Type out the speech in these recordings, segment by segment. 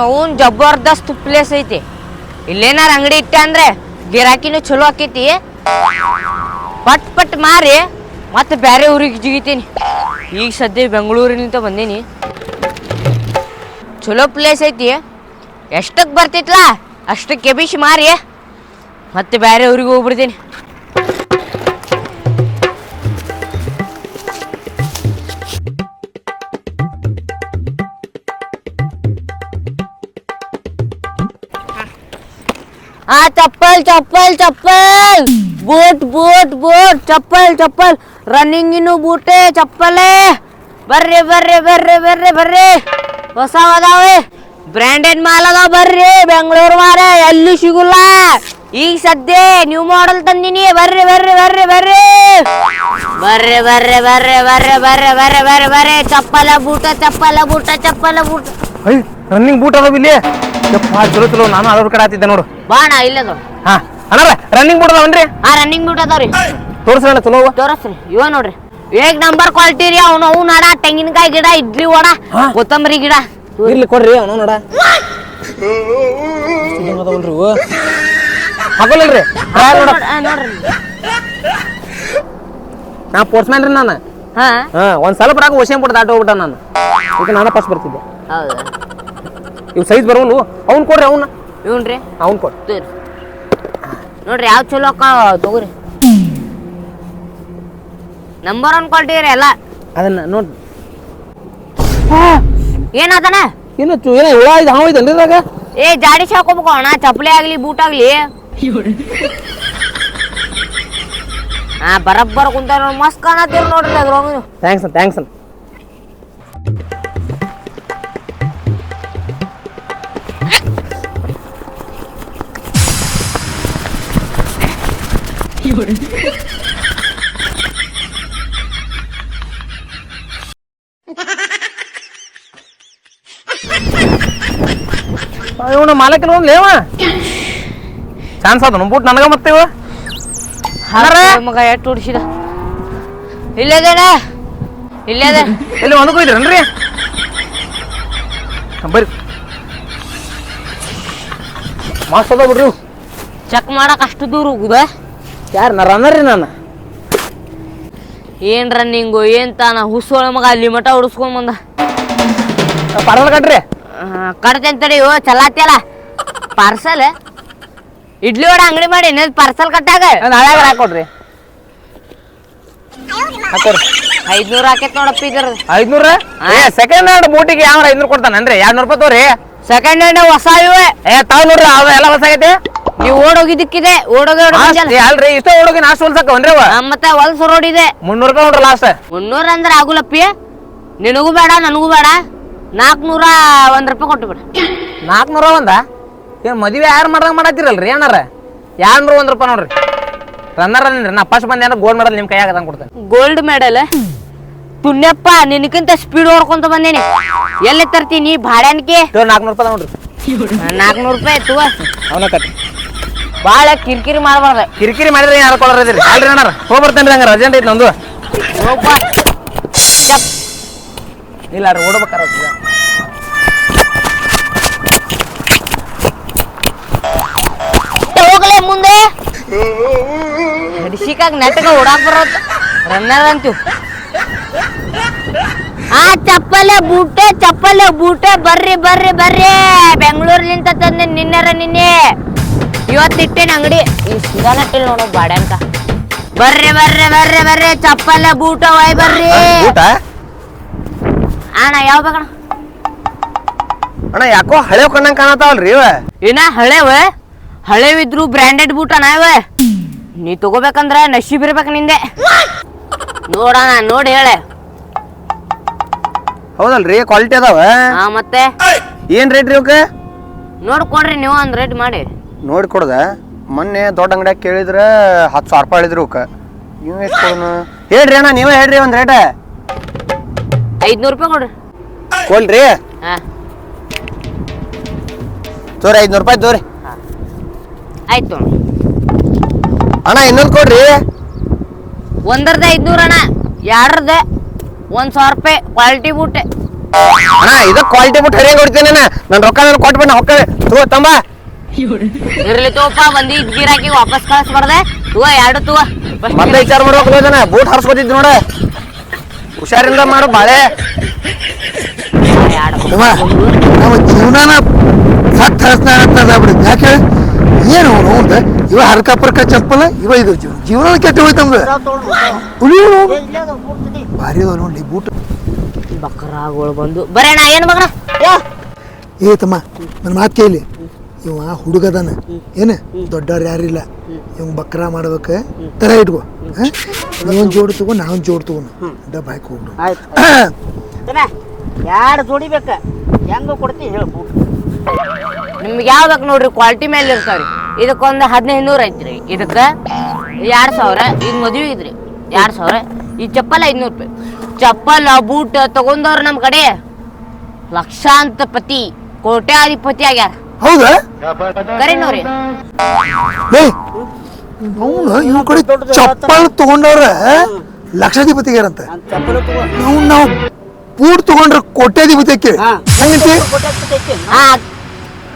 ನಾವು ಜಬರ್ದಸ್ತ್ ಪ್ಲೇಸ್ ಐತಿ. ಇಲ್ಲೇನಾರ ಅಂಗಡಿ ಇಟ್ಟೆ ಅಂದ್ರೆ ಗಿರಾಕಿನೂ ಚಲೋ ಆಕೈತಿ. ಪಟ್ ಪಟ್ ಮಾರಿ ಮತ್ತೆ ಬೇರೆ ಊರಿಗೆ ಜಿಗಿತೀನಿ. ಈಗ ಸದ್ಯ ಬೆಂಗಳೂರಿನಿಂದ ಬಂದೀನಿ. ಚಲೋ ಪ್ಲೇಸ್ ಐತಿ. ಎಷ್ಟಕ್ಕೆ ಬರ್ತೈತ್ಲ? ಅಷ್ಟಕ್ಕೆ ಎಬಿಸಿ ಮಾರಿ. ಮತ್ತೆ ಬೇರೆ ಊರಿಗೆ ಹೋಗ್ಬಿಡ್ತೀನಿ. ಆ ಚಪ್ಪಲ್ ಚಪ್ಪಲ್ ಚಪ್ಪಲ್ ಬೂಟ್ ಬೂಟ್ ಬೂಟ್ ಚಪ್ಪಲ್ ಚಪ್ಪಲ್ ಇನ್ನು ಬೂಟೆ ಚಪ್ಪಲೆ ಬರ್ರಿ ಬರ್ರಿ ಬರ್ರಿ ಬರ್ರಿ ಬರ್ರಿ ಹೊಸ ಅದಾವೆ ಬ್ರ್ಯಾಂಡೆಡ್ ಮಾಲ್ ಅದಾವ ಬರ್ರಿ ಬೆಂಗಳೂರು ಮಾರೆ ಎಲ್ಲೂ ಸಿಗುಲ್ಲ ಈಗ ಸದ್ಯ ನ್ಯೂ ಮಾಡೆಲ್ ತಂದಿನಿ ಬರ್ರಿ ಬರ್ರಿ ಬರ್ರಿ ಬರ್ರಿ ಬರ್ರಿ ಬರ್ರಿ ಬರ್ರಿ ಬರ್ರಿ ಬರ್ರಿ ಬರ್ರಿ ಬರ್ರಿ ಬರ್ರಿ ಚಪ್ಪಲ ಬೂಟ ಚಪ್ಪಲ ಬೂಟ ಚಪ್ಪಲ ಬೂಟ ರನ್ನಿಂಗ್ ಬೂಟ್ ಅದಾವ ಇಲ್ಲಿ ಯಪ್ಪ ಚಲೋ ಚಲೋ. ನಾನು ಅದ್ರ ಕಡೆ ಆತಿದ್ದೆ ನೋಡು. ಬಾಣ ಇಲ್ಲದು ಹಾ. ಅಣ್ಣ ರನ್ನಿಂಗ್ ಬೂಟ್ ಅದಾವನ್ರಿ? ಆ ರನ್ನಿಂಗ್ ಬೂಟ್ ಅದಾವ್ರಿ ತೋರಿಸ್ರಣ್ಣ ಚಲೋ ಅವ. ತೋರಸ್ರಿ. ಇವ ನೋಡ್ರಿ. ಏಕ್ ನಂಬರ್ ಕ್ವಾಲಿಟಿ ರೀ ಅವ್ನು ಅವು ನಡ ತೆಂಗಿನಕಾಯಿ ಗಿಡ ಇಡ್ಲಿ ವಡ ಕೊತ್ತಂಬರಿ ಗಿಡ. ಇರ್ಲಿ ಕೊಡ್ರಿ ಅವನು ನೋಡ. ಅದಾವಲ್ರಿ ಇವು. ಹಾಕೋಲ್ಲಲ್ರಿ ಹಾ, ನೋಡ. ಆ, ನೋಡ್ರಿ. ನಾ ಸ್ಪೋರ್ಟ್ಸ್ಮ್ಯಾನ್ ರೀ ನಾನು. ಹಾ. ಒಂದ್ ಸ್ವಲ್ಪ ರಾಗ ಓಶನ್ ಬಿಟ್ಟು ದಾಟ ಹೋಗ್ಬಿಟ್ಟ ನಾನು. ಈಗ ನಾನು ಫಸ್ಟ್ ಬರ್ತಿದ್ದೆ. ಹೌದಾ. ಇವ್ ಸೈಜ್ ಬರೋನು ಅವ್ನ್ ಕೊಡ್ರಿ ಅವ್ನ. ಇವನ್ರಿ ಅವ್ನ್ ಕೊಡ್. ನೋಡ್ರಿ ಯಾವ ಚಲೋ ಅಕ್ಕ ತಗೋರಿ. ನಂಬರ್ ಒನ್ ಕ್ವಾಲಿಟಿ ರೀ ಎಲ್ಲ. ಅದನ್ನ ನೋಡ್ರಿ ಏನದನ ಏನು ಚು ಏನೋ ಹುಳ ಇದು ಹಾವು ಇದನ್ರಿ ಇದ್ರಾಗ? ಏ ಜಾಡಿ ಶಾಕೋಬೇಕು ಅಣ್ಣ. ಚಪ್ಪಲಿ ಆಗ್ಲಿ ಬೂಟ್ ಆಗ್ಲಿ. ಹಾ ಬರಬ್ಬರ ಕುಂತ ಮಸ್ತ್ ಕಾಣತ್ತೀರಿ ನೋಡ್ರಿ ಅದ್ರೊಳಗ ಥ್ಯಾಂಕ್ಸ್ ಥ್ಯಾಂಕ್ಸ್ ಅನ್ ಇವನು ಮಾಲಕಿನ ಒಂದು ಲೇವ ಚಾನ್ಸ್ ಅದು ಬೂಟ್ ನನಗ ಮತ್ತೆ ಇವ? ಮಗ ಎಟ್ಟು ಹೊಡಿಸಿದ ಇಲ್ಲದೇನ ಇಲ್ಲದ ಎಲ್ಲಿ ಒಂದು ಇದ್ರನ್ರಿ ಬರ್ರಿ. ಮಸ್ತ್ ಅದ ಬಿಡ್ರಿ ಚೆಕ್ ಮಾಡಕ್ ಅಷ್ಟು ದೂರ ಹೋಗುದ? ಯಾರು ನಾ ರನ್ನರ್ ರೀ ನಾನು? ಏನ್ ರನ್ನಿಂಗು ಏನ್ ತಾನ? ಹುಸ್ಸೋಳ ಮಗ ಅಲ್ಲಿ ಮಠ ಹೊಡಿಸ್ಕೊಂಡ್ ಬಂದ. ಪಾರ್ಸಲ್ ಕಟ್ರಿ. ಕಟ್ತೇನೆ ತಡಿ ಓ ಚಲಾತಿಯಲ್ಲ ಪಾರ್ಸಲ್ ಇಡ್ಲಿ ವಡ ಅಂಗಡಿ ಮಾಡಿ ಪಾರ್ಸಲ್ ಕಟ್ಟಾಗ. ನಾಳೆ ಹಾಕೊಡ್ರಿ. ಐದ್ನೂರ ಹಾಕೈತ್ ನೋಡಪ್ಪ ಇದ್ರ ಐದ್ನೂರ? ಸೆಕೆಂಡ್ ಹ್ಯಾಂಡ್ ಬೂಟಿಗೆ ಯಾವ ಐದ್ನೂರು ಕೊಡ್ತಾನನ್ರಿ ಎರಡ್ನೂರು ರೂಪಾಯಿ ತೋರಿ. ಸೆಕೆಂಡ್ ಹ್ಯಾಂಡ್ ಹೊಸ ಇವೆ. ಏ ತಾವ್ ನೋಡ್ರಿ ಅವೆಲ್ಲ ಹೊಸ ಆಗೈತಿ ನೀವು ಓಡೋಗಿದ್ದಕ್ಕಿದೆ ಓಡೋಗಿ ಅಲ್ರಿ ಇಷ್ಟ ನಾಷ್ಟು ಮತ್ತೆ ಹೊಲ್ಸ ರೋಡ್ ಇದೆ ಮುನ್ನೂರು ರೂಪಾಯಿ ನೋಡ್ರಿ ಲಾಸ್ಟ್ ಮುನ್ನೂರ ಅಂದ್ರೆ ಆಗುಲಪ್ಪಿ. ನಿನಗೂ ಬೇಡ ನನಗೂ ಬೇಡ. ನಾಲ್ಕುನೂರ ಒಂದ್ ರೂಪಾಯಿ ಕೊಟ್ಟು ಬಿಡ. ನಾಲ್ಕುನೂರ ಒಂದ? ಏನ್ ಮದ್ವೆ ಯಾರು ಮಾಡ್ದಂಗ ಮಾಡತ್ತಿರಲ್ರಿ ಏನಾರ? ಎರಡ್ನೂರ ಒಂದ್ ರೂಪಾಯಿ ನೋಡ್ರಿ. ರನ್ನರ್ ಅಂದ್ರೆ ನಾ ಫಸ್ಟ್ ಬಂದ ಗೋಲ್ಡ್ ಮೆಡಲ್ ನಿಮ್ ಕೈಯಾಗ ಕೊಡ್ತೇನೆ. ಗೋಲ್ಡ್ ಮೆಡಲ್ ಪುಣ್ಯಪ್ಪ ನಿನಕ್ಕಿಂತ ಸ್ಪೀಡ್ ಓಡ್ಕೊಂತ ಬಂದೇನಿ. ಎಲ್ಲಿ ತರ್ತೀನಿ ಭಾಡ್ಯಾನ್ಕೆ? ನಾಲ್ಕುನೂರು ರೂಪಾಯಿ ನೋಡ್ರಿ ನಾಲ್ಕುನೂರು ರೂಪಾಯಿ ತುವ ಅವನ ಕಟ್ಟಿ ಭಾಳ ಕಿರಿಕಿರಿ ಮಾಡಬಾರ್ದ. ಕಿರಿಕಿರಿ ಮಾಡಿದ್ರೆ ಯಾರು ಕೊಡ್ರಿ ಅಲ್ರಿ ಅಣ್ಣ ಹೋಗಿ ಹಂಗ ಹಂಗಾರ. ಅರ್ಜೆಂಟ್ ಐತಿ ನಂದು ಇಲ್ಲ ರೀ ಓಡ್ಬೇಕಾರ ಹೋಗ್ಲೇ ಮುಂದೆ. ಹಡಿಸಿಕಾಗ ನೆಟ್ಟಗ ಓಡಾಕ್ ರನ್ನರ್ ಅಂತೀವ್ ಆ ಚಪ್ಪಲೆ ಬೂಟೆ ಚಪ್ಪಲೆ ಬೂಟೆ. ಬರ್ರಿ ಬರ್ರಿ ಬರ್ರಿ. ಬೆಂಗಳೂರಿನಿಂದ ತಂದೆ ನಿನ್ನೆರ ನಿನ್ನೆ. ಇವತ್ತಿಟ್ಟೇನೆ ಅಂಗಡಿ. ಈ ಸುಧಾನಟ್ಟಿಲ್ ನೋಡು ಅಂತ ಬರ್ರಿ ಬರ್ರಿ ಬರ್ರಿ ಬರ್ರಿ. ಚಪ್ಪಲ್ಲ ಬೂಟ ಒಯ್ ಬರ್ರಿ. ಊಟ ಅಣ್ಣ ಯಾವ ಬೇಕಣ್ಣ? ಅಣ್ಣ ಯಾಕೋ ಹಳೆ ಕಣ್ಣಂಗ್ ಕಾಣತಾವಲ್ರಿ ಇವ? ಏನ ಹಳೆವ ಹಳೆವಿದ್ರು ಬ್ರ್ಯಾಂಡೆಡ್ ಬೂಟ ನಾವ ನೀ ತಗೋಬೇಕಂದ್ರ ನಶೀಬ್ ಇರ್ಬೇಕು ನಿಂದೆ. ನೋಡಣ ನೋಡಿ ಹೇಳೆ. ಹೌದಲ್ರಿ ಕ್ವಾಲಿಟಿ ಅದಾವ? ಹಾ ಮತ್ತೆ? ಏನ್ ರೇಟ್ ರೀ ಅವಕ್ಕೆ ನೋಡ್ಕೊಡ್ರಿ ನೀವು ಒಂದ್ ರೇಟ್ ಮಾಡಿ. ನೋಡಿ ಕೊಡದ ಮೊನ್ನೆ ದೊಡ್ಡ ಅಂಗಡಿಯಾಗ ಕೇಳಿದ್ರ ಹತ್ತು ಸಾವಿರ ರೂಪಾಯಿ ಹೇಳಿದ್ರು ಇವಕ್ಕೆ ನೀವು ಎಷ್ಟು ಕೊಡೋಣ ಹೇಳ್ರಿ ಅಣ್ಣ ನೀವೇ ಹೇಳ್ರಿ ಒಂದು ರೇಟ. ಐದ್ನೂರು ರೂಪಾಯಿ ಕೊಡ್ರಿ ಕೊಡ್ರಿ? ಹಾ. ತೋರಿ ಐದ್ನೂರು ರೂಪಾಯಿ ತೋರಿ. ಆಯ್ತು ಅಣ್ಣ ಇನ್ನೊಂದು ಕೊಡ್ರಿ. ಒಂದರ್ದ ಐದ್ನೂರು ಅಣ್ಣ ಎರಡ್ರದ ಒಂದ್ ಸಾವಿರ ರೂಪಾಯಿ ಕ್ವಾಲಿಟಿ ಬೂಟೆ. ಅಣ್ಣ ಇದು ಕ್ವಾಲಿಟಿ ಬಿಟ್ಟು ಹರಿಯಂಗ್ ಹೊಡಿತೇನೆ ನನ್ನ ರೊಕ್ಕ ನಾನು ಕೊಟ್ಬಿಟ್ಟು ಹೊಕ್ಕ ತಗೋ ತಂಬ. ಇರ್ಲಿ ತಗೋಪ್ಪ ಬಂದಿದ್ ಗಿರಾಕಿ ವಾಪಸ್ ಕಳಿಸ್ಬಾರ್ದೆ. ತೂವ ಎರಡು ತೂವ. ಮತ್ತೆ ವಿಚಾರ ಮಾಡ್ಬೇಕು ಹೋದನ ಬೂಟ್ ಹರ್ಸ್ಕೊತಿದ್ ನೋಡ. ಹುಷಾರಿಂದ ಮಾಡು ಬಾಳೆ. ನಮ್ಮ ಜೀವನನ ಸತ್ ಹಸ್ನ ಅಂತದ ಬಿಡುತ್ತೆ ಯಾಕೆ? ಏನು ಅಂತ ಇವ ಹರ್ಕ ಪರ್ಕ ಚಪ್ಪಲ ಇವ ಇದು ಜೀವನ. ಜೀವನ ಕೆಟ್ಟ ಹೋಯ್ತು ನಮ್ದು. ಉಳಿಯೋ ಭಾರಿ ಅದ ನೋಡಿ ಬೂಟ್. ಬಕ್ರಾಗಳು ಬಂದು. ಬರೇಣ ಏನು ಮಗನ ಏ ತಮ್ಮ ನನ್ನ ಮಾತು ಕೇಳಿ. ಇವ ಹುಡುಗದಾನ. ಏನು? ದೊಡ್ಡವ್ರು ಯಾರಿಲ್ಲ. ಇವ್ ಬಕ್ರಾ ಮಾಡ್ಬೇಕು. ತರ ಇಟ್ಕೋ. ನೀವೊಂದು ಜೋಡಿ ತಗೋ ನಾವೊಂದು ಜೋಡಿ ತಗೋ ಡಬ್ಬ ಹಾಕಿ ಹೋಗ್ಬಿಡು. ಎರಡು ಜೋಡಿ ಬೇಕ? ಹೆಂಗ ಕೊಡ್ತಿ ಹೇಳ್ಬೋದು ನಿಮ್ಗೆ ಯಾವ ಬೇಕು ನೋಡ್ರಿ ಕ್ವಾಲಿಟಿ ಮೇಲೆ ಇರ್ತಾವ್ರಿ. ಇದಕ್ಕೊಂದು ಹದಿನೈದು ನೂರು ಐತ್ರಿ. ಇದಕ್ಕೆ ಎರಡು ಸಾವಿರ. ಈಗ ಮದುವೆ ಇದ್ರಿ ಎರಡು ಸಾವಿರ. ಈ ಚಪ್ಪಲ್ ಐದುನೂರು ರೂಪಾಯಿ. ಚಪ್ಪಲ್ ಬೂಟ್ ತಗೊಂಡವ್ರು ನಮ್ಮ ಕಡೆ ಲಕ್ಷಾಂತ ಪತಿ ಕೋಟ್ಯಾಧಿಪತಿ ಆಗ್ಯಾರ. ಹೌದಾ ಅವನು ಇವ್ ಕಡೆ ಚಪ್ಪಲ್ ತಗೊಂಡವ್ರ ಲಕ್ಷಾಧಿಪತಿಗಾರಂತೆ. ಚಪ್ಪಲು ತಗೋ ನಾವು ಬೂಟ್ ತಗೊಂಡ್ರ ಕೋಟ್ಯಾಧಿಪತಿ ಕೇಳಿ ಹಂಗಂತಿ ಹಾ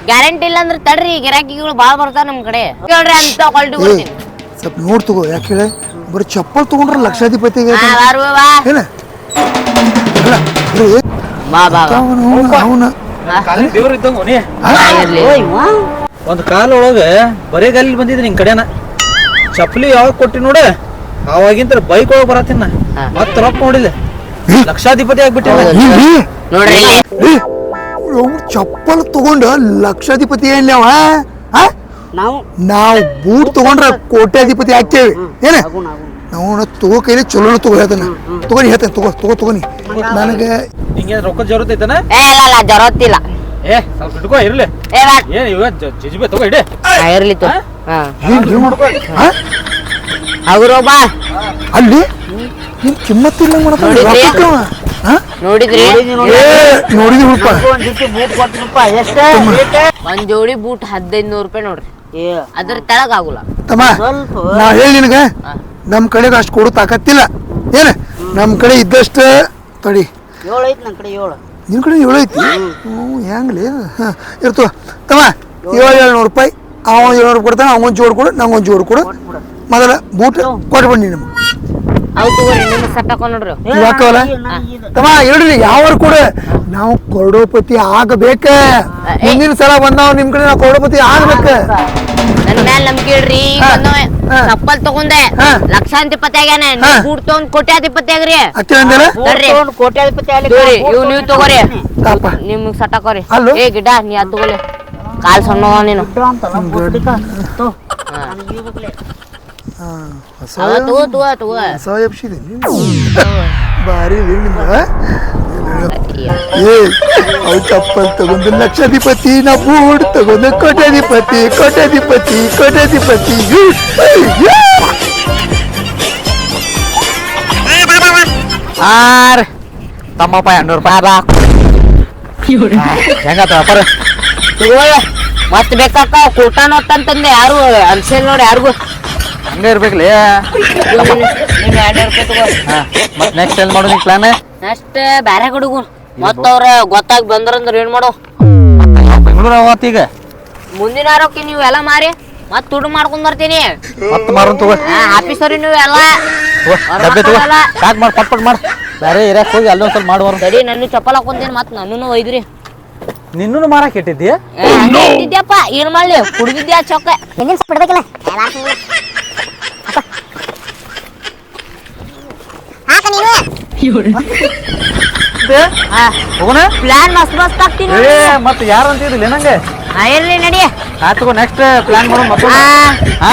ಗ್ಯಾರಂಟಿ ಇಲ್ಲ ಅಂದ್ರೆ ತಡ್ರಿ ಗಿರಾಕಿಗಳು ಭಾಳ ಬರ್ತಾರ ನಮ್ಮ ಕಡೆ. ಕೇಳ್ರಿ ಅಂತ ಕ್ವಾಲಿಟಿ ಏ ಕೊಡ್ತೀನಿ ಸ್ವಲ್ಪ ನೋಡ್ ತಗೋ ಯಾಕೆ ಹೇಳಿ? ಬರೀ ಚಪ್ಪಲ್ ತಗೊಂಡ್ರ ಲಕ್ಷಾಧಿಪತಿ ಏನ? ಬಾ ಬಾ. ಅವನು ಅವನು. ದೇವ್ರ ಇದ್ದಂಗ ಒಂದ್ ಕಾಲ ಒಳಗೆ ಬರೇ ಗಾಲಿ ಬಂದಿದ್ರಿ ನಿನ್ ಕಡೆನ ಚಪ್ಪಲಿ ಯಾವಾಗ ಕೊಟ್ಟಿ ನೋಡ ಅವಾಗಿಂತ ಬೈಕ್ ಒಳಗೆ ಬರತ್ತಿನ. ಮತ್ತ ರೊಕ್ಕ ನೋಡಿಲ್ಲ ಲಕ್ಷಾಧಿಪತಿ ಆಗ್ಬಿಟ್ಟಿಲ್ಲ ಚಪ್ಪಲ್ ತಗೊಂಡ ಲಕ್ಷಾಧಿಪತಿ ಏನ್ಲಿ ಅವ ಆ? ನಾವು ಬೂಟ್ ತಗೊಂಡ್ರ ಕೋಟ್ಯಾಧಿಪತಿ ಆಗ್ತೇವೆ ಏನ ನಾವು ತಗೋ ಕೈಲಿ ಚಲೋನ ತಗೋ ಹೇಳ್ತಾನೆ ತಗೋನಿ ಹೇಳ್ತಾನೆ ತಗೋ ತಗೋ ತಗೋನಿ ನನಗೆ ರೊಕ್ಕ ಜರೂರತ್ ಐತನ? ಏ ಇಲ್ಲ ಇಲ್ಲ ಏ ಸ್ವಲ್ಪ ಇಟ್ಕೋ ಇರ್ಲಿ. ಏ ಏನ್ ಇವ ಜಜ್ಬೆ ತಗೋ ಇಡಿ. ಆ, ಇರ್ಲಿ ಬಾ. ಅಲ್ಲಿ? ಕಿಮ್ಮತ್ ಒಂದ್ ಜೋಡಿ ಬೂಟ್ ಹದಿನೈದು ನೂರು ರೂಪಾಯಿ ನೋಡ್ರಿ. ಅದ್ರ ತಳಗ ಆಗುಲ್ಲ. ತಮ್ಮ ನಾ ಹೇಳಿ ನಿನಗ ನಮ್ ಕಡೆ ಅಷ್ಟು ಕೊಡು ತಾಕತ್ತಿಲ್ಲ. ಏನ? ನಮ್ ಕಡೆ ಇದ್ದಷ್ಟ ತಡಿ. ಏಳು ಐತಿ ನನ್ನ ಕಡೆ ಏಳು. ನಿನ್ನ ಕಡೆ ಏಳು ಐತಿ ಹ್ಞೂ ಹೆಂಗ್ಲಿ? ಹಾಂ ಇರ್ತು. ತಮ್ಮ ಏಳು ಏಳ್ನೂರು ರೂಪಾಯಿ. ಅವ ಏಳ್ನೂರು ಕೊಡ್ತಾನೆ ಅವನ್ ಜೋಡು ಕೊಡು ನಂಗೊಂದು ಜೋಡು ಕೊಡು. ಮೊದಲ ಬೂಟ್ ಕೊಟ್ಬಿಡಿ ನಮ್ಗೆ. ಅವ್ ತಗೋರಿ ಸಟ್ ತಮ್ಮ ಹೇಳ್ರಿ ಕೂಡ ನಾವು ಕರೋಡಪತಿ ಆಗಬೇಕ. ಮುಂದಿನ ಸಲ ಬಂದಾವ್ ನಿಮ್ ಕಡೆ ನಾವು ಕರೋಡಪತಿ ಆಗ್ಬೇಕ. ನನ್ ಮ್ಯಾಲ ನಂಬಿಕೆ ಇಡ್ರಿ. ಚಪ್ಪಲ್ ತಗೊಂಡೆ. ಆಗ್ಯಾನ. ಬೂಟ್ ತಗೊಂಡ್ ಕೋಟ್ಯಾಧಿಪತಿ ಆಗ್ರಿ. ಕೋಟ್ಯಾಧಿಪತಿ ಇವ್ ನೀವ್ ತಗೋರಿ. ನಿಮ್ಗ್ ಸಟ್ ಹಾಕೋರಿ? ಏ ಗಿಡ ನೀ ಅದ್ ತಗೋಲಿ. ಕಾಲ್ ಸಣ್ಣ ನೀನು. ಹಾ, ಅವ ತಗೋ ತಗೋ ತಗೋ. ಹೊಸ ಎಬ್ಸಿದೆ ಭಾರಿ ಏ ಅವ್ ಚಪ್ಪಲ್ ತಗೊಂಡು ಲಕ್ಷಾಧಿಪತಿ ನಾ ಬೂಟ್ ತಗೊಂಡು ಕೋಟ್ಯಾಧಿಪತಿ ಕೋಟ್ಯಾಧಿಪತಿ ಕೋಟ್ಯಾಧಿಪತಿ. ಆರ್. ತಮ್ಮಪ್ಪ ಎರಡ್ನೂರು ರೂಪಾಯಿ ಬಾ ಹೆಂಗಾತ ವ್ಯಾಪಾರ ತಗೋ ಮತ್ ಬೇಕಾಕ ಕೂಟ ನೋಡ್ತಂತಂದೆ ಯಾರು ಅನ್ಸೇಲ್ ನೋಡಿ ಯಾರಿಗೂ. ಹಂಗೆ ಇರ್ಬೇಕಲ್ಲ ನಿಮ್ ಎರಡ್ ರೂಪಾಯಿ ತಗೋ. ಹಾ ಮತ್ ನೆಕ್ಸ್ಟ್ ಏನ್ ಮಾಡೋದು ಪ್ಲಾನ್ ನೆಕ್ಸ್ಟ್ ಬ್ಯಾರೆ ಹುಡುಗು ಮತ್ತ ಅವ್ರ ಗೊತ್ತಾಗಿ ಬಂದ್ರಂದ್ರ ಏನ್ ಮಾಡೋ. ಬೆಂಗಳೂರು ಅವತ್ತು ಈಗ? ಮುಂದಿನ ಆರೋಗ್ಯ ನೀವು ಎಲ್ಲ ಮಾರಿ. ಮತ್ ದುಡ್ಡು ಮಾಡ್ಕೊಂಡ್ ಬರ್ತೀನಿ. ಮತ್ತೆ ಮಾರೋನ್ ತಗೋ. ಆಫೀಸರಿ ನೀವು ಎಲ್ಲ. ತಗೋ, ಡಬ್ಬೆ ತಗೋ. ಪ್ಯಾಕ್ ಮಾಡಿ ಪಟ್ ಪಟ್ ಮಾಡು. ಬೇರೆ ಏರಿಯಾಕ್ ಹೋಗಿ ಅಲ್ಲೊಂದ್ ಸ್ವಲ್ಪ ಮಾಡುವರು ಸರಿ ನನ್ನ ಚಪ್ಪಲ್ ಹಾಕೊಂತೀನಿ ಮತ್ ನನ್ನೂ ಒಯ್ದ್ರಿ. ನಿನ್ನೂ ಮಾರಕ್ ಇಟ್ಟಿದ್ದಿ ಏ, ಹಂಗೆ ಇಟ್ಟಿದ್ಯಪ್ಪ ಏನ್ ಮಾಡ್ಲಿ? ಕುಡ್ದಿದ್ಯಾ ಚೊಕ್ಕ ಬಿಡ್ಬೇಕಿಲ್ಲ? ಹಾಕ ನೀನು. ಹೋಗೋಣ? ಪ್ಲಾನ್ ಮಸ್ತ್ ಮಸ್ತ್ ಆಗ್ತೀನಿ ಏ ಮತ್ತೆ ಯಾರು ಅಂತಿದ್ದಿಲ್ಲ ನಂಗೆ? ಎಲ್ಲಿ ನಡಿ. ಆತಗೋ ತಗೋ ನೆಕ್ಸ್ಟ್ ಪ್ಲಾನ್ ಮಾಡೋ ಮಕ್ಕಳು ಹಾ